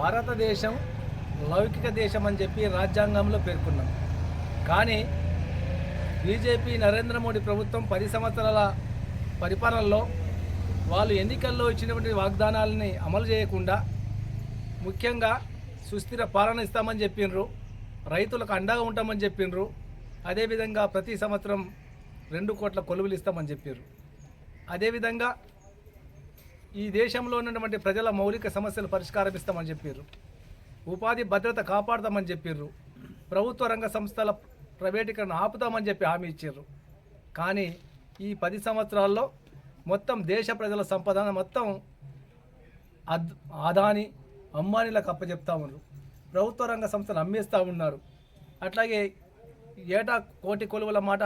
భారతదేశం లౌకిక దేశం అని చెప్పి రాజ్యాంగంలో పేర్కొన్నాం. కానీ బీజేపీ నరేంద్ర మోడీ ప్రభుత్వం పది సంవత్సరాల పరిపాలనలో వాళ్ళు ఎన్నికల్లో ఇచ్చినటువంటి వాగ్దానాలని అమలు చేయకుండా ముఖ్యంగా సుస్థిర పాలన ఇస్తామని చెప్పిండ్రు రైతులకు అండగా ఉంటామని చెప్పిండ్రు అదేవిధంగా ప్రతి సంవత్సరం రెండు కోట్ల కొలువులు ఇస్తామని చెప్పారు అదేవిధంగా ఈ దేశంలో ఉన్నటువంటి ప్రజల మౌలిక సమస్యలు పరిష్కారం ఇస్తామని చెప్పారు ఉపాధి భద్రత కాపాడదామని చెప్పారు ప్రభుత్వ రంగ సంస్థల ప్రైవేటీకరణ ఆపుతామని చెప్పి హామీ ఇచ్చారు కానీ ఈ పది సంవత్సరాల్లో మొత్తం దేశ ప్రజల సంపద మొత్తం అద్ ఆదాని అంబానీలకు అప్పచెప్తా ఉన్నారు. ప్రభుత్వ రంగ సంస్థలు అమ్మేస్తూ ఉన్నారు. అట్లాగే ఏటా కోటి కొలువుల మాట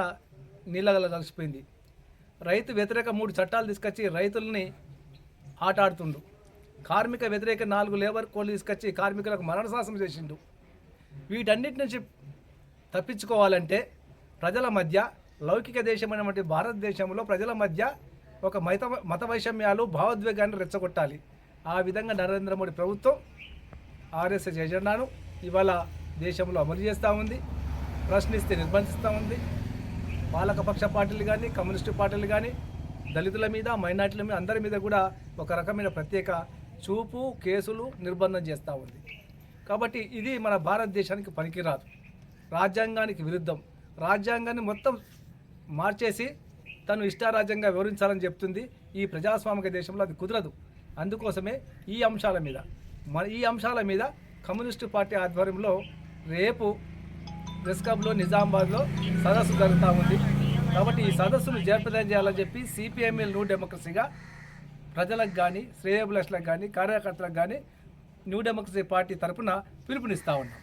నీళ్ళగల కలిసిపోయింది రైతు వ్యతిరేక మూడు చట్టాలు తీసుకొచ్చి రైతుల్ని ఆట ఆడుతుండు కార్మిక వ్యతిరేక నాలుగు లేబర్ కోడ్లు తీసుకొచ్చి కార్మికులకు మరణశాసం చేసిండు. వీటన్నిటి నుంచి తప్పించుకోవాలంటే ప్రజల మధ్య లౌకిక దేశమైనటువంటి భారతదేశంలో ప్రజల మధ్య ఒక మత మత వైషమ్యాలు భావోద్వేగాన్ని రెచ్చగొట్టాలి. ఆ విధంగా నరేంద్ర మోడీ ప్రభుత్వం ఆర్ఎస్ఎస్ ఎజెండాను ఇవాళ దేశంలో అమలు చేస్తూ ఉంది. ప్రశ్నిస్తే నిర్బంధిస్తూ ఉంది. పాలకపక్ష పార్టీలు కానీ కమ్యూనిస్టు పార్టీలు కానీ దళితుల మీద మైనార్టీల మీద అందరి మీద కూడా ఒక రకమైన ప్రత్యేక చూపు కేసులు నిర్బంధం చేస్తూ ఉంది. కాబట్టి ఇది మన భారతదేశానికి పనికిరాదు. రాజ్యాంగానికి విరుద్ధం. రాజ్యాంగాన్ని మొత్తం మార్చేసి తను ఇష్టారాజ్యంగా వివరించాలని చెప్తుంది ఈ ప్రజాస్వామిక దేశంలో అది కుదరదు. అందుకోసమే ఈ అంశాల మీద మన ఈ అంశాల మీద కమ్యూనిస్టు పార్టీ ఆధ్వర్యంలో రేపు ప్రెస్ క్లబ్లో నిజామాబాద్లో సదస్సు జరుగుతూ ఉంది. కాబట్టి ఈ సదస్సును జయప్రదం చేయాలని చెప్పి సిపిఎంఎల్ న్యూ డెమోక్రసీగా ప్రజలకు కానీ శ్రేయభిలాషులకు కానీ కార్యకర్తలకు కానీ న్యూ డెమోక్రసీ పార్టీ తరఫున పిలుపునిస్తూ ఉన్నాం.